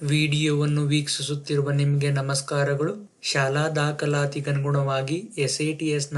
ವಿಡಿಯೋವನ್ನು ವೀಕ್ಷಿಸುತ್ತಿರುವ ನಿಮಗೆ ನಮಸ್ಕಾರಗಳು. ಶಾಲಾ ದಾಖಲಾತಿಗನುಗುಣವಾಗಿ ಎಸ್ ಎ ಟಿ ಎಸ್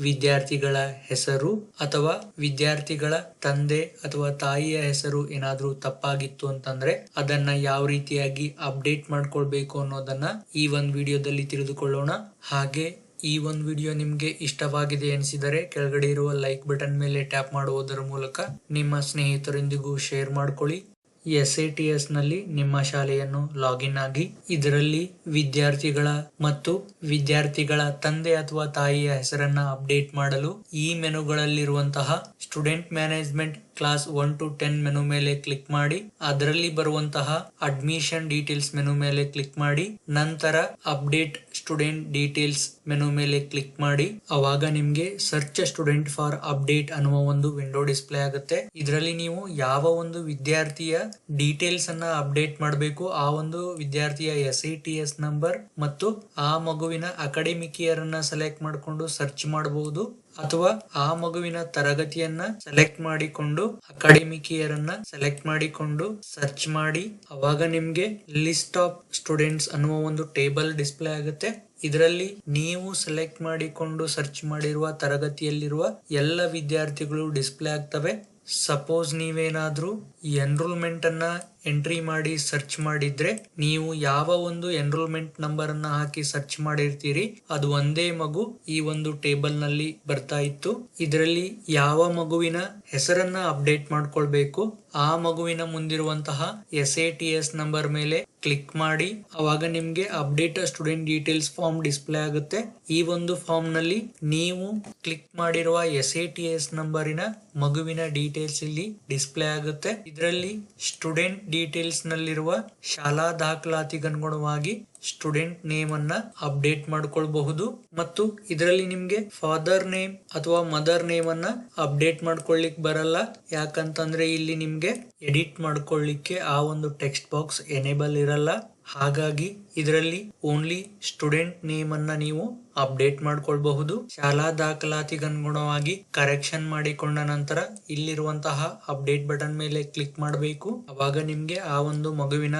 ವಿದ್ಯಾರ್ಥಿಗಳ ಹೆಸರು ಅಥವಾ ವಿದ್ಯಾರ್ಥಿಗಳ ತಂದೆ ಅಥವಾ ತಾಯಿಯ ಹೆಸರು ಏನಾದರೂ ತಪ್ಪಾಗಿತ್ತು ಅಂತಂದ್ರೆ ಅದನ್ನ ಯಾವ ರೀತಿಯಾಗಿ ಅಪ್ಡೇಟ್ ಮಾಡ್ಕೊಳ್ಬೇಕು ಅನ್ನೋದನ್ನ ಈ ಒಂದು ವಿಡಿಯೋದಲ್ಲಿ ತಿಳಿದುಕೊಳ್ಳೋಣ. ಹಾಗೆ ಈ ಒಂದು ವಿಡಿಯೋ ನಿಮಗೆ ಇಷ್ಟವಾಗಿದೆ ಎನಿಸಿದರೆ ಕೆಳಗಡೆ ಇರುವ ಲೈಕ್ ಬಟನ್ ಮೇಲೆ ಟ್ಯಾಪ್ ಮಾಡುವುದರ ಮೂಲಕ ನಿಮ್ಮ ಸ್ನೇಹಿತರೊಂದಿಗೂ ಶೇರ್ ಮಾಡ್ಕೊಳ್ಳಿ. ಎಸ್ ಎ ಟಿ ಎಸ್ನಲ್ಲಿ ನಿಮ್ಮ ಶಾಲೆಯನ್ನು ಲಾಗಿನ್ ಆಗಿ, ಇದರಲ್ಲಿ ವಿದ್ಯಾರ್ಥಿಗಳ ಮತ್ತು ವಿದ್ಯಾರ್ಥಿಗಳ ತಂದೆ ಅಥವಾ ತಾಯಿಯ ಹೆಸರನ್ನ ಅಪ್ಡೇಟ್ ಮಾಡಲು ಈ ಮೆನುಗಳಲ್ಲಿರುವಂತಹ student management class one to ten menu ಮೇಲೆ ಕ್ಲಿಕ್ ಮಾಡಿ, ಅದರಲ್ಲಿ ಬರುವಂತಹ ಅಡ್ಮಿಷನ್ ಡೀಟೇಲ್ಸ್ ಮೆನು ಮೇಲೆ ಕ್ಲಿಕ್ ಮಾಡಿ, ನಂತರ ಅಪ್ಡೇಟ್ ಸ್ಟೂಡೆಂಟ್ ಡೀಟೇಲ್ಸ್ ಮೆನು ಮೇಲೆ ಕ್ಲಿಕ್ ಮಾಡಿ, ಅವಾಗ ನಿಮ್ಗೆ ಸರ್ಚ್ ಸ್ಟೂಡೆಂಟ್ ಫಾರ್ ಅಪ್ಡೇಟ್ ಅನ್ನುವ ಒಂದು ವಿಂಡೋ ಡಿಸ್ಪ್ಲೇ ಆಗುತ್ತೆ. ಇದರಲ್ಲಿ ನೀವು ಯಾವ ಒಂದು ವಿದ್ಯಾರ್ಥಿಯ ಡೀಟೇಲ್ಸ್ ಅನ್ನ ಅಪ್ಡೇಟ್ ಮಾಡಬೇಕು. ಆ ಒಂದು ವಿದ್ಯಾರ್ಥಿಯ S I T S number ಮತ್ತು ಆ ಮಗುವಿನ ಅಕಾಡೆಮಿಕ್ ಇಯರ್ ಅನ್ನ ಸೆಲೆಕ್ಟ್ ಮಾಡಿಕೊಂಡು ಸರ್ಚ್ ಮಾಡಬಹುದು ಅಥವಾ ಆ ಮಗುವಿನ ತರಗತಿಯನ್ನ ಸೆಲೆಕ್ಟ್ ಮಾಡಿಕೊಂಡು ಅಕಾಡೆಮಿಕ್ ಇಯರ್ ಅನ್ನ ಸೆಲೆಕ್ಟ್ ಮಾಡಿಕೊಂಡು ಸರ್ಚ್ ಮಾಡಿ. ಅವಾಗ ನಿಮ್ಗೆ ಲಿಸ್ಟ್ ಆಫ್ ಸ್ಟೂಡೆಂಟ್ಸ್ ಅನ್ನುವ ಒಂದು ಟೇಬಲ್ ಡಿಸ್ಪ್ಲೇ ಆಗುತ್ತೆ. ಇದರಲ್ಲಿ ನೀವು ಸೆಲೆಕ್ಟ್ ಮಾಡಿಕೊಂಡು ಸರ್ಚ್ ಮಾಡಿರುವ ತರಗತಿಯಲ್ಲಿರುವ ಎಲ್ಲ ವಿದ್ಯಾರ್ಥಿಗಳು ಡಿಸ್ಪ್ಲೇ ಆಗ್ತವೆ. ಸಪೋಸ್ ನೀವೇನಾದ್ರೂ ಎನ್ರೋಲ್ಮೆಂಟ್ ಅನ್ನ ಎಂಟ್ರಿ ಮಾಡಿ ಸರ್ಚ್ ಮಾಡಿದ್ರೆ ನೀವು ಯಾವ ಒಂದು ಎನ್ರೋಲ್ಮೆಂಟ್ ನಂಬರ್ ಅನ್ನ ಹಾಕಿ ಸರ್ಚ್ ಮಾಡಿರ್ತೀರಿ, ಅದು ಒಂದೇ ಮಗು ಈ ಒಂದು ಟೇಬಲ್ನಲ್ಲಿ ಬರ್ತಾ ಇತ್ತು. ಇದರಲ್ಲಿ ಯಾವ ಮಗುವಿನ ಹೆಸರನ್ನ ಅಪ್ಡೇಟ್ ಮಾಡ್ಕೊಳ್ಬೇಕು, ಆ ಮಗುವಿನ ಮುಂದಿರುವಂತಹ S A T S number ಮೇಲೆ ಕ್ಲಿಕ್ ಮಾಡಿ, ಅವಾಗ ನಿಮ್ಗೆ update student details form display ಆಗುತ್ತೆ. ಈ ಒಂದು ಫಾರ್ಮ್ನಲ್ಲಿ ನೀವು ಕ್ಲಿಕ್ ಮಾಡಿರುವ ಎಸ್ ಎ ಟಿ ಎಸ್ ನಂಬರಿನ ಮಗುವಿನ ಡೀಟೇಲ್ಸ್ ಇಲ್ಲಿ ಡಿಸ್ಪ್ಲೇ ಆಗುತ್ತೆ. ಇದರಲ್ಲಿ ಸ್ಟೂಡೆಂಟ್ ಡೀಟೇಲ್ಸ್ ನಲ್ಲಿರುವ ಶಾಲಾ ದಾಖಲಾತಿಗನುಗುಣವಾಗಿ ಸ್ಟೂಡೆಂಟ್ ನೇಮ್ ಅನ್ನ ಅಪ್ಡೇಟ್ ಮಾಡ್ಕೊಳ್ಬಹುದು ಮತ್ತು ಇದರಲ್ಲಿ ನಿಮ್ಗೆ ಫಾದರ್ ನೇಮ್ ಅಥವಾ ಮದರ್ ನೇಮ್ ಅನ್ನ ಅಪ್ಡೇಟ್ ಮಾಡ್ಕೊಳ್ಳಿಕ್ ಬರಲ್ಲ. ಯಾಕಂತಂದ್ರೆ ಇಲ್ಲಿ ನಿಮ್ಗೆ ಎಡಿಟ್ ಮಾಡ್ಕೊಳ್ಳಿಕ್ಕೆ ಆ ಒಂದು ಟೆಕ್ಸ್ಟ್ ಬಾಕ್ಸ್ ಎನೇಬಲ್ ಇರಲ್ಲ. ಹಾಗಾಗಿ ಇದರಲ್ಲಿ ಓನ್ಲಿ ಸ್ಟೂಡೆಂಟ್ ನೇಮ್ ಅನ್ನ ನೀವು ಅಪ್ಡೇಟ್ ಮಾಡ್ಕೊಳ್ಬಹುದು. ಶಾಲಾ ದಾಖಲಾತಿಗನುಗುಣವಾಗಿ ಕರೆಕ್ಷನ್ ಮಾಡಿಕೊಂಡ ನಂತರ ಇಲ್ಲಿರುವಂತಹ ಅಪ್ಡೇಟ್ ಬಟನ್ ಮೇಲೆ ಕ್ಲಿಕ್ ಮಾಡಬೇಕು. ಅವಾಗ ನಿಮ್ಗೆ ಆ ಒಂದು ಮಗುವಿನ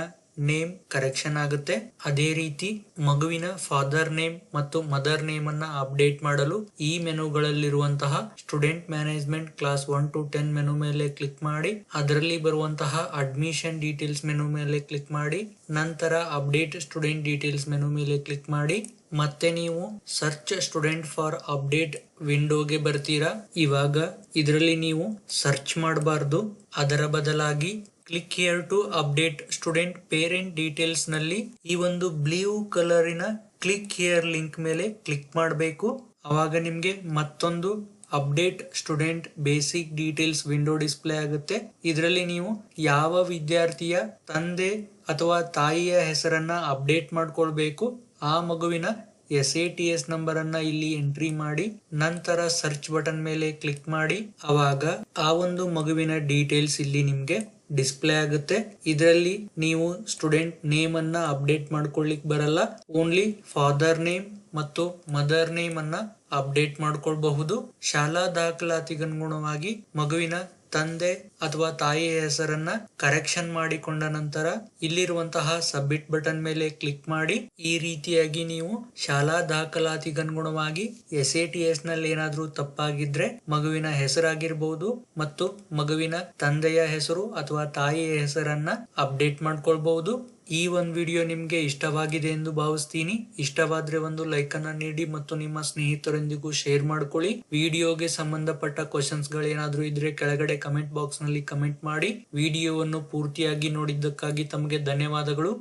ನೇಮ್ ಕರೆಕ್ಷನ್ ಆಗುತ್ತೆ. ಅದೇ ರೀತಿ ಮಗುವಿನ ಫಾದರ್ ನೇಮ್ ಮತ್ತು ಮದರ್ ನೇಮ್ ಅನ್ನ ಅಪ್ಡೇಟ್ ಮಾಡಲು ಈ ಮೆನುಗಳಲ್ಲಿರುವಂತಹ student management class one to ten menu ಮೇಲೆ ಕ್ಲಿಕ್ ಮಾಡಿ, ಅದರಲ್ಲಿ ಬರುವಂತಹ ಅಡ್ಮಿಷನ್ ಡೀಟೇಲ್ಸ್ ಮೆನು ಮೇಲೆ ಕ್ಲಿಕ್ ಮಾಡಿ, ನಂತರ ಅಪ್ಡೇಟ್ ಸ್ಟೂಡೆಂಟ್ ಡೀಟೇಲ್ಸ್ ಮೆನು ಮೇಲೆ ಕ್ಲಿಕ್ ಮಾಡಿ, ಮತ್ತೆ ನೀವು ಸರ್ಚ್ ಸ್ಟೂಡೆಂಟ್ ಫಾರ್ ಅಪ್ಡೇಟ್ ವಿಂಡೋಗೆ ಬರ್ತೀರಾ. ಇವಾಗ ಇದರಲ್ಲಿ ನೀವು ಸರ್ಚ್ ಮಾಡಬಾರ್ದು. ಅದರ ಬದಲಾಗಿ click here to update student parent ಡೀಟೇಲ್ಸ್ನಲ್ಲಿ ಈ ಒಂದು ಬ್ಲೂ ಕಲರಿನ ಕ್ಲಿಕ್ ಹಿಯರ್ ಲಿಂಕ್ ಮೇಲೆ ಕ್ಲಿಕ್ ಮಾಡಬೇಕು. ಅವಾಗ ನಿಮ್ಗೆ ಮತ್ತೊಂದು update student basic details window display ಆಗುತ್ತೆ. ಇದರಲ್ಲಿ ನೀವು ಯಾವ ವಿದ್ಯಾರ್ಥಿಯ ತಂದೆ ಅಥವಾ ತಾಯಿಯ ಹೆಸರನ್ನ ಅಪ್ಡೇಟ್ ಮಾಡ್ಕೊಳ್ಬೇಕು, ಆ ಮಗುವಿನ S A T S number ಅನ್ನ ಇಲ್ಲಿ ಎಂಟ್ರಿ ಮಾಡಿ, ನಂತರ ಸರ್ಚ್ ಬಟನ್ ಮೇಲೆ ಕ್ಲಿಕ್ ಮಾಡಿ, ಅವಾಗ ಆ ಒಂದು ಮಗುವಿನ ಡೀಟೇಲ್ಸ್ ಇಲ್ಲಿ ನಿಮ್ಗೆ ಡಿಸ್ಪ್ಲೇ ಆಗುತ್ತೆ. ಇದರಲ್ಲಿ ನೀವು ಸ್ಟೂಡೆಂಟ್ ನೇಮ್ ಅನ್ನ ಅಪ್ಡೇಟ್ ಮಾಡ್ಕೊಳ್ಳಿಕ್ ಬರಲ್ಲ. ಓನ್ಲಿ ಫಾದರ್ ನೇಮ್ ಮತ್ತು ಮದರ್ ನೇಮ್ ಅನ್ನ ಅಪ್ಡೇಟ್ ಮಾಡ್ಕೊಳ್ಬಹುದು. ಶಾಲಾ ದಾಖಲಾತಿಗನುಗುಣವಾಗಿ ಮಗುವಿನ ತಂದೆ ಅಥವಾ ತಾಯಿಯ ಹೆಸರನ್ನ ಕರೆಕ್ಷನ್ ಮಾಡಿಕೊಂಡ ನಂತರ ಇಲ್ಲಿರುವಂತಹ ಸಬ್ಮಿಟ್ ಬಟನ್ ಮೇಲೆ ಕ್ಲಿಕ್ ಮಾಡಿ, ಈ ರೀತಿಯಾಗಿ ನೀವು ಶಾಲಾ ದಾಖಲಾತಿಗನುಗುಣವಾಗಿ ಎಸ್ ಎ ಟಿ ಎಸ್ನಲ್ಲಿ ಏನಾದ್ರೂ ತಪ್ಪಾಗಿದ್ರೆ ಮಗುವಿನ ಹೆಸರಾಗಿರ್ಬಹುದು ಮತ್ತು ಮಗುವಿನ ತಂದೆಯ ಹೆಸರು ಅಥವಾ ತಾಯಿಯ ಹೆಸರನ್ನ ಅಪ್ಡೇಟ್ ಮಾಡ್ಕೊಳ್ಬಹುದು ಈ ಒಂದು ವಿಡಿಯೋ ನಿಮಗೆ ಇಷ್ಟವಾಗಿದೆ ಎಂದು ಭಾವಿಸ್ತೀನಿ. ಇಷ್ಟವಾದ್ರೆ ಒಂದು ಲೈಕ್ ಅನ್ನ ನೀಡಿ ಮತ್ತು ನಿಮ್ಮ ಸ್ನೇಹಿತರೊಂದಿಗೂ ಶೇರ್ ಮಾಡ್ಕೊಳ್ಳಿ. ವಿಡಿಯೋಗೆ ಸಂಬಂಧಪಟ್ಟ ಕ್ವಶನ್ಸ್ ಗಳೇನಾದ್ರೂ ಇದ್ರೆ ಕೆಳಗಡೆ ಕಮೆಂಟ್ ಬಾಕ್ಸ್ನಲ್ಲಿ ಕಮೆಂಟ್ ಮಾಡಿ. ವಿಡಿಯೋವನ್ನು ಪೂರ್ತಿಯಾಗಿ ನೋಡಿದ್ದಕ್ಕಾಗಿ ತಮಗೆ ಧನ್ಯವಾದಗಳು.